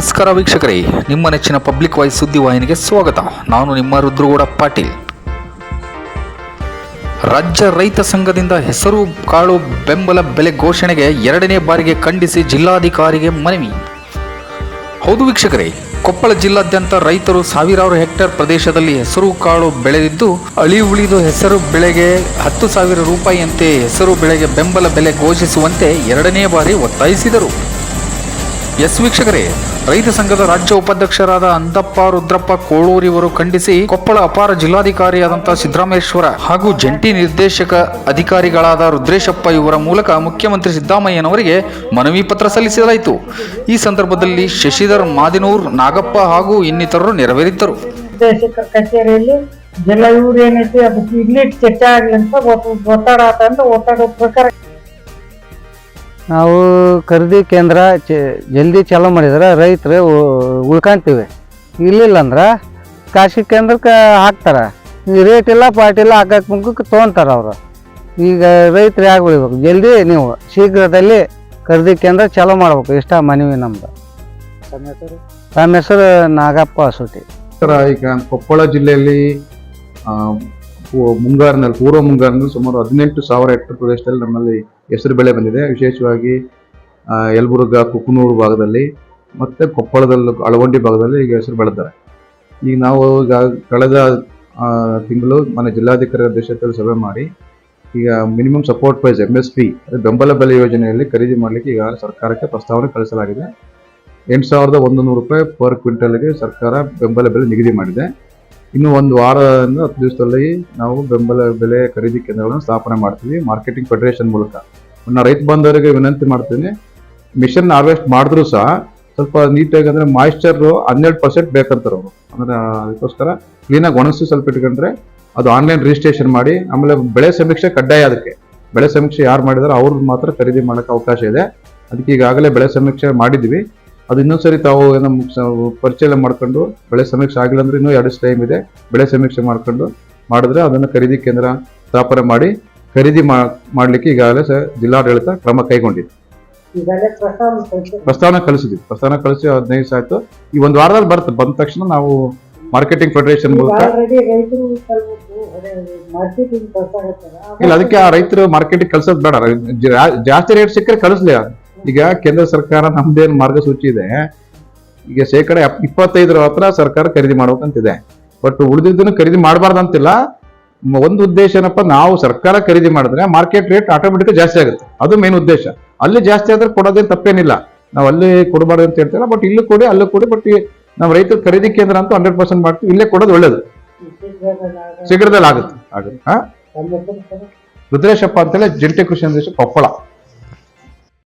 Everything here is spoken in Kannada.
ನಮಸ್ಕಾರ ವೀಕ್ಷಕರೇ, ನಿಮ್ಮ ನೆಚ್ಚಿನ ಪಬ್ಲಿಕ್ ವಾಯ್ಸ್ ಸುದ್ದಿವಾಹಿನಿಗೆ ಸ್ವಾಗತ. ನಾನು ನಿಮ್ಮ ರುದ್ರಗೌಡ ಪಾಟೀಲ್. ರಾಜ್ಯ ರೈತ ಸಂಘದಿಂದ ಹೆಸರು ಕಾಳು ಬೆಂಬಲ ಬೆಲೆ ಘೋಷಣೆಗೆ ಎರಡನೇ ಬಾರಿಗೆ ಖಂಡಿಸಿ ಜಿಲ್ಲಾಧಿಕಾರಿಗೆ ಮನವಿ. ಹೌದು ವೀಕ್ಷಕರೇ, ಕೊಪ್ಪಳ ಜಿಲ್ಲಾದ್ಯಂತ ರೈತರು ಸಾವಿರಾರು ಹೆಕ್ಟೇರ್ ಪ್ರದೇಶದಲ್ಲಿ ಹೆಸರು ಕಾಳು ಬೆಳೆದಿದ್ದು, ಅಳಿ ಉಳಿದು ಹೆಸರು ಬೆಳೆಗೆ ಹತ್ತು ಸಾವಿರ ರೂಪಾಯಿಯಂತೆ ಹೆಸರು ಬೆಳೆಗೆ ಬೆಂಬಲ ಬೆಲೆ ಘೋಷಿಸುವಂತೆ ಎರಡನೇ ಬಾರಿ ಒತ್ತಾಯಿಸಿದರು. ಎಸ್ ವೀಕ್ಷಕರೇ, ರೈತ ಸಂಘದ ರಾಜ್ಯ ಉಪಾಧ್ಯಕ್ಷರಾದ ಅಂದಪ್ಪ ರುದ್ರಪ್ಪ ಕೋಳೂರಿವರು ಖಂಡಿಸಿ ಕೊಪ್ಪಳ ಅಪಾರ ಜಿಲ್ಲಾಧಿಕಾರಿಯಾದಂಥ ಸಿದ್ದರಾಮೇಶ್ವರ ಹಾಗೂ ಜಂಟಿ ನಿರ್ದೇಶಕ ಅಧಿಕಾರಿಗಳಾದ ರುದ್ರೇಶಪ್ಪ ಇವರ ಮೂಲಕ ಮುಖ್ಯಮಂತ್ರಿ ಸಿದ್ದರಾಮಯ್ಯನವರಿಗೆ ಮನವಿ ಪತ್ರ ಸಲ್ಲಿಸಲಾಯಿತು. ಈ ಸಂದರ್ಭದಲ್ಲಿ ಶಶಿಧರ್ ಮಾದಿನೂರ್, ನಾಗಪ್ಪ ಹಾಗೂ ಇನ್ನಿತರರು ನೆರವೇರಿದ್ದರು. ಕಚೇರಿಯಲ್ಲಿ ಇವ್ರು ಏನೈತಿ ಅದಕ್ಕೆ ಇಲ್ಲಿ ಚರ್ಚೆ ಆಗ್ಲಿ ಅಂತ ಒತ್ತಡ ಪ್ರಕಾರ ನಾವು ಖರೀದಿ ಕೇಂದ್ರ ಚ- ಜಲ್ದಿ ಚಾಲೂ ಮಾಡಿದ್ರೆ ರೈತರು ಉಳ್ಕೊಂತೀವಿ. ಇಲ್ಲಿಲ್ಲ ಅಂದ್ರೆ ಖಾಸಗಿ ಕೇಂದ್ರಕ್ಕೆ ಹಾಕ್ತಾರೆ. ಈ ರೇಟ್ ಇಲ್ಲ ಪಾರ್ಟಿ ಇಲ್ಲ ಹಾಕಕ್ಕೆ ಮುಖಕ್ಕೆ ತೊಗೊಂತಾರೆ ಅವರು. ಈಗ ರೈತರು ಯಾಕೆ ಉಳಿಬೇಕು? ಜಲ್ದಿ ನೀವು ಶೀಘ್ರದಲ್ಲಿ ಖರೀದಿ ಕೇಂದ್ರ ಚಾಲೂ ಮಾಡ್ಬೇಕು. ಇಷ್ಟ ಮನವಿ ನಮ್ದು. ತಮ್ಮ ಹೆಸರು? ನಾಗಪ್ಪ ಸುಟಿ ಸರ್ ಈಗ ಕೊಪ್ಪಳ ಜಿಲ್ಲೆಯಲ್ಲಿ ಮುಂಗಾರಿನಲ್ಲಿ ಪೂರ್ವ ಮುಂಗಾರಿನಲ್ಲಿ ಸುಮಾರು ಹದಿನೆಂಟು ಸಾವಿರ ಹೆಕ್ಟರ್ ಪ್ರದೇಶದಲ್ಲಿ ನಮ್ಮಲ್ಲಿ ಹೆಸರು ಬೆಳೆ ಬಂದಿದೆ. ವಿಶೇಷವಾಗಿ ಯಲಬುರ್ಗ, ಕುಕನೂರು ಭಾಗದಲ್ಲಿ ಮತ್ತು ಕೊಪ್ಪಳದಲ್ಲಿ ಅಳವಂಡಿ ಭಾಗದಲ್ಲಿ ಈಗ ಹೆಸರು ಬೆಳೆದಿದ್ದಾರೆ. ಈಗ ನಾವು ಈಗ ಕಳೆದ ತಿಂಗಳು ಮನೆ ಜಿಲ್ಲಾಧಿಕಾರಿ ಅಧ್ಯಕ್ಷತೆಯಲ್ಲಿ ಸಭೆ ಮಾಡಿ, ಈಗ minimum support price M S P ಬೆಂಬಲ ಬೆಲೆ ಯೋಜನೆಯಲ್ಲಿ ಖರೀದಿ ಮಾಡಲಿಕ್ಕೆ ಈಗ ಸರ್ಕಾರಕ್ಕೆ ಪ್ರಸ್ತಾವನೆ ಕಳಿಸಲಾಗಿದೆ. ಎಂಟು ಸಾವಿರದ ಒಂದು ನೂರು ರೂಪಾಯಿ ಪರ್ ಕ್ವಿಂಟಲ್ಗೆ ಸರ್ಕಾರ ಬೆಂಬಲ ಬೆಲೆ ನಿಗದಿ ಮಾಡಿದೆ. ಇನ್ನು ಒಂದು ವಾರದಿಂದ ಹತ್ತು ದಿವಸದಲ್ಲಿ ನಾವು ಬೆಂಬಲ ಬೆಲೆ ಖರೀದಿ ಕೇಂದ್ರಗಳನ್ನು ಸ್ಥಾಪನೆ ಮಾಡ್ತೀವಿ. ಮಾರ್ಕೆಟಿಂಗ್ ಫೆಡರೇಷನ್ ಮೂಲಕ. ನಾನು ರೈತ ಬಂದವರಿಗೆ ವಿನಂತಿ ಮಾಡ್ತೀನಿ. ಮಿಷನ್ ಹಾರ್ವೆಸ್ಟ್ ಮಾಡಿದ್ರು ಸಹ ಸ್ವಲ್ಪ ನೀಟಾಗಿ ಅಂದರೆ ಮಾಯಿಶ್ಚರ್ ಹನ್ನೆರಡು ಪರ್ಸೆಂಟ್ ಬೇಕಂತಾರೆ ಅವರು. ಅಂದ್ರೆ ಅದಕ್ಕೋಸ್ಕರ ಕ್ಲೀನಾಗಿ ಒಣಗಿಸಿ ಸ್ವಲ್ಪ ಇಟ್ಕೊಂಡ್ರೆ ಅದು ಆನ್ಲೈನ್ ರಿಜಿಸ್ಟ್ರೇಷನ್ ಮಾಡಿ, ಆಮೇಲೆ ಬೆಳೆ ಸಮೀಕ್ಷೆ ಕಡ್ಡಾಯ ಅದಕ್ಕೆ. ಬೆಳೆ ಸಮೀಕ್ಷೆ ಯಾರು ಮಾಡಿದಾರೋ ಅವ್ರದ್ದು ಮಾತ್ರ ಖರೀದಿ ಮಾಡೋಕ್ಕೆ ಅವಕಾಶ ಇದೆ. ಅದಕ್ಕೆ ಈಗಾಗಲೇ ಬೆಳೆ ಸಮೀಕ್ಷೆ ಮಾಡಿದ್ವಿ. ಅದು ಇನ್ನೊಂದು ಸರಿ ತಾವು ಏನೋ ಪರಿಚಯ ಮಾಡ್ಕೊಂಡು ಬೆಳೆ ಸಮೀಕ್ಷೆ ಆಗಿಲ್ಲ ಅಂದ್ರೆ ಇನ್ನೂ ಎರಡು ಟೈಮ್ ಇದೆ. ಬೆಳೆ ಸಮೀಕ್ಷೆ ಮಾಡ್ಕೊಂಡು ಮಾಡಿದ್ರೆ ಅದನ್ನು ಖರೀದಿ ಕೇಂದ್ರ ಸ್ಥಾಪನೆ ಮಾಡಿ ಖರೀದಿ ಮಾಡಲಿಕ್ಕೆ ಈಗಾಗಲೇ ಸರ್ ಜಿಲ್ಲಾಡಳಿತ ಕ್ರಮ ಕೈಗೊಂಡಿದೆ. ಪ್ರಸ್ತಾವನ ಪ್ರಸ್ತಾವ ಕಳ್ಸಿ- ಪ್ರಸ್ತಾವನೆ ಕಳಿಸಿದ್ವಿ. ಪ್ರಸ್ತಾವನೆ ಕಳಿಸಿ ಹದಿನೈದು ದಿವಸ ಆಯ್ತು. ಈ ಒಂದು ವಾರದಲ್ಲಿ ಬರುತ್ತೆ. ಬಂದ ತಕ್ಷಣ ನಾವು ಮಾರ್ಕೆಟಿಂಗ್ ಫೆಡರೇಷನ್ ಮೂಲಕ ಇಲ್ಲ ಅದಕ್ಕೆ ಆ ರೈತರು ಮಾರ್ಕೆಟಿಗೆ ಕಳ್ಸೋದು ಬೇಡ. ಜಾಸ್ತಿ ರೇಟ್ ಸಿಕ್ಕರೆ ಕಳಿಸ್ಲಿ ಈಗ ಕೇಂದ್ರ ಸರ್ಕಾರ ನಮ್ದೇನು ಮಾರ್ಗಸೂಚಿ ಇದೆ ಈಗ ಶೇಕಡ ಇಪ್ಪತ್ತೈದರ ಹತ್ರ ಸರ್ಕಾರ ಖರೀದಿ ಮಾಡ್ಬೇಕಂತಿದೆ. ಬಟ್ ಉಳಿದಿದ್ದನ್ನು ಖರೀದಿ ಮಾಡಬಾರ್ದಂತಿಲ್ಲ. ಒಂದು ಉದ್ದೇಶ ಏನಪ್ಪ? ನಾವು ಸರ್ಕಾರ ಖರೀದಿ ಮಾಡಿದ್ರೆ ಮಾರ್ಕೆಟ್ ರೇಟ್ ಆಟೋಮೆಟಿಕ್ ಜಾಸ್ತಿ ಆಗುತ್ತೆ. ಅದು ಮೇನ್ ಉದ್ದೇಶ. ಅಲ್ಲಿ ಜಾಸ್ತಿ ಆದ್ರೆ ಕೊಡೋದೇನು ತಪ್ಪೇನಿಲ್ಲ. ನಾವು ಅಲ್ಲಿ ಕೊಡಬಾರ್ದು ಅಂತ ಹೇಳ್ತೇವೆ ಬಟ್ ಇಲ್ಲೂ ಕೊಡಿ, ಅಲ್ಲೂ ಕೊಡಿ ಬಟ್ ನಾವು ರೈತರ ಖರೀದಿ ಕೇಂದ್ರ ಅಂತೂ ಹಂಡ್ರೆಡ್ ಪರ್ಸೆಂಟ್ ಮಾಡ್ತೀವಿ. ಇಲ್ಲೇ ಕೊಡೋದು ಒಳ್ಳೇದು. ಶೀಘ್ರದಲ್ಲಿ ಆಗುತ್ತೆ. ಆಗುತ್ತೆ? ರುದ್ರೇಶಪ್ಪ ಅಂತೇಳಿ ಜಂಟಿ ಕೃಷಿ ನಿರ್ದೇಶಕ ಕೊಪ್ಪಳ